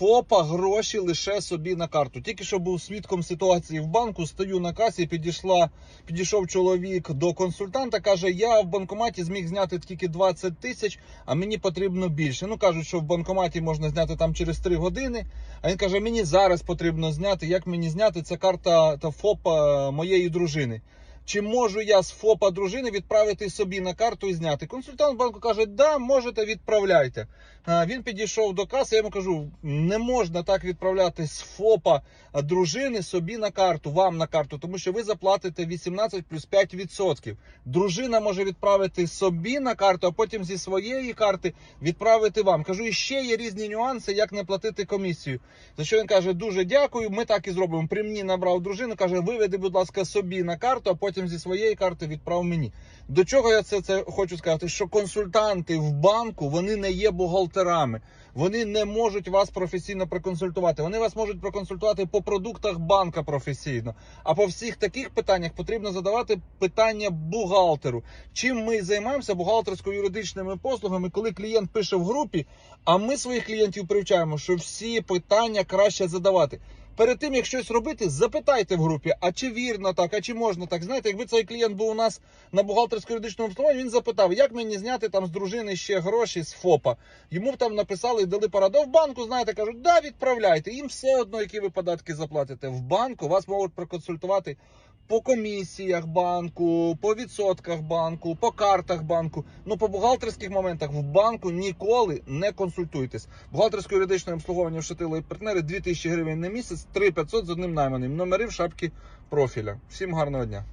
ФОПа гроші лише собі на карту. Тільки що був свідком ситуації в банку, стою на касі, підійшла, підійшов чоловік до консультанта, каже: я в банкоматі зміг зняти тільки 20 тисяч, а мені потрібно більше. Ну кажуть, що в банкоматі можна зняти там через 3 години. А він каже: мені зараз потрібно зняти. Як мені зняти? Це карта та ФОПа моєї дружини. Чи можу я з ФОПа дружини відправити собі на карту і зняти? Консультант банку каже, да, можете, відправляйте. Він підійшов до каси, я йому кажу, не можна так відправляти з ФОПа дружини собі на карту, вам на карту, тому що ви заплатите 18 плюс 5%. Дружина може відправити собі на карту, а потім зі своєї карти відправити вам. Кажу, і ще є різні нюанси, як не платити комісію. За що він каже, дуже дякую, ми так і зробимо. При мені набрав дружину, каже, виведи, будь ласка, собі на карту, а потім зі своєї карти відправ мені. До чого я це, це хочу сказати? Що консультанти в банку вони не є бухгалтерами. Вони не можуть вас професійно проконсультувати. Вони вас можуть проконсультувати по продуктах банка професійно. А по всіх таких питаннях потрібно задавати питання бухгалтеру. Чим ми займаємося бухгалтерсько-юридичними послугами, коли клієнт пише в групі, а ми своїх клієнтів привчаємо, що всі питання краще задавати. Перед тим як щось робити, запитайте в групі, а чи вірно так, а чи можна так. Знаєте, якби цей клієнт був у нас на бухгалтерсько-юридичному обслуговуванні, він запитав, як мені зняти там з дружини ще гроші з ФОПа. Йому там написали дали пораду. В банку, знаєте, кажуть, да, відправляйте. Їм все одно, які ви податки заплатите. В банку вас можуть проконсультувати по комісіях банку, по відсотках банку, по картах банку. Ну по бухгалтерських моментах в банку ніколи не консультуйтесь. Бухгалтерське юридичне обслуговування в Шатило і партнери 2000 гривень на місяць, 3500 з одним найманим. Номери в шапці профіля. Всім гарного дня.